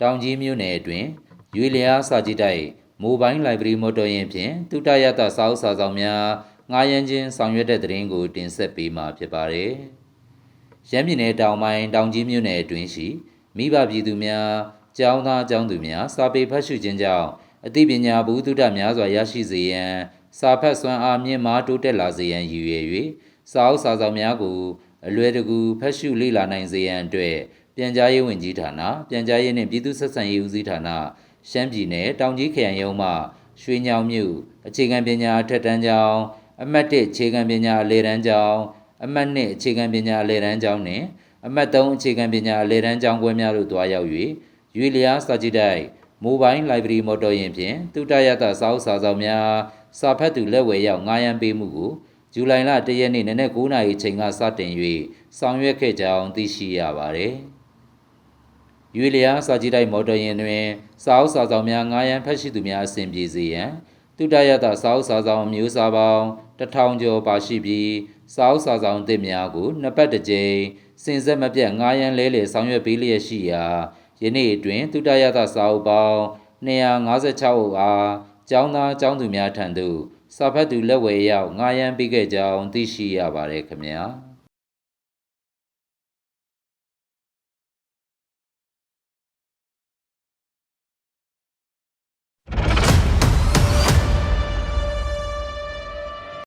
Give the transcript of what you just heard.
တောင်ကြီးမြို့နယ်အတွင်းရွေလျားစာကြည့်တိုက်မိုဘိုင်းလိုက်ဘရရီမော်တော်ယာဉ်ဖြင့်တုတရတစာအုပ်စာဆောင်များငားရမ်းခြင်းဆောင်ရွက်တဲ့တရင်ကိုတင်ဆက်ပေးမှာဖြစ်ပါတယ်။ရမ်းပြည်နယ်တောင်ပိုင်းတောင်ကြီးမြို့နယ်အတွင်းရှိမိဘပြည်သူများကျောင်းသားကျောင်းသူများစာပေဖတ်ရှုခြင်းကြောင့်အသိပညာဘုဒ္ဓများစွာရရှိစေရန်စာဖတ်စွမ်းအားမြင့်မားတိုးတက်လာစေရန်ရည်ရွယ်၍စာအုပ်စာဆောင်များကိုအလွယ်တကူဖတ်ရှုလေ့လာနိုင်စေရန်အတွက် ပြန်ကြားရေးဝန်ကြီးဌာနပြန်ကြားရေးနှင့်ပြည်သူ့ဆက်ဆံရေးဦးစီးဌာနရှမ်းပြည်နယ်တောင်ကြီးခရိုင်ရုံးမှရွှေညောင်မြို့အခြေခံပညာအထက်တန်းကျောင်းအမှတ်1အခြေခံပညာအလယ်တန်းကျောင်းအမှတ်2အခြေခံပညာအလယ်တန်းကျောင်းနှင့်အမှတ်3အခြေခံပညာအလယ်တန်းကျောင်းခွဲများသို့တွားရောက်၍ရွေလျားစာကြည့်တိုက်မိုဘိုင်းလိုက်ဘရရီမော်တော်ယာဉ်ဖြင့်တုတရတစာအုပ်စာဆောင်များစာဖတ်သူလက်ဝယ်ရောက်ငားရမ်းပေးမှုကိုဇူလိုင်လ၁ရက်နေ့နနက်9:00နာရီချိန်ကစတင်၍ဆောင်ရွက်ခဲ့ကြောင်းသိရှိရပါသည်။ ရွေလျားစာကြည့်တိုက်မော်တော်ယာဉ်တွင်စာအုပ်စာဆောင်များငားရမ်းဖတ်ရှိသူများအဆင်ပြေစေရန်တုတရတစာအုပ်စာဆောင်မျိုးစာပေါင်းတစ်ထောင်ကျော်ပါရှိပြီးစာအုပ်စာဆောင်အသစ်များကိုနှစ်ပတ်တစ်ကြိမ်စင်ဆက်မပြတ်ငားရမ်းလဲလှယ်ဆောင်ရွက်ပေးလျက်ရှိရာယနေ့အတွင်တုတရတစာအုပ်ပေါင်း256အုပ်အားကျောင်းသားကျောင်းသူများထံသို့စာဖတ်သူလက်ဝယ်ရောက်ငားရမ်းပေးခဲ့ကြောင်းသိရှိရပါတယ်ခင်ဗျာ။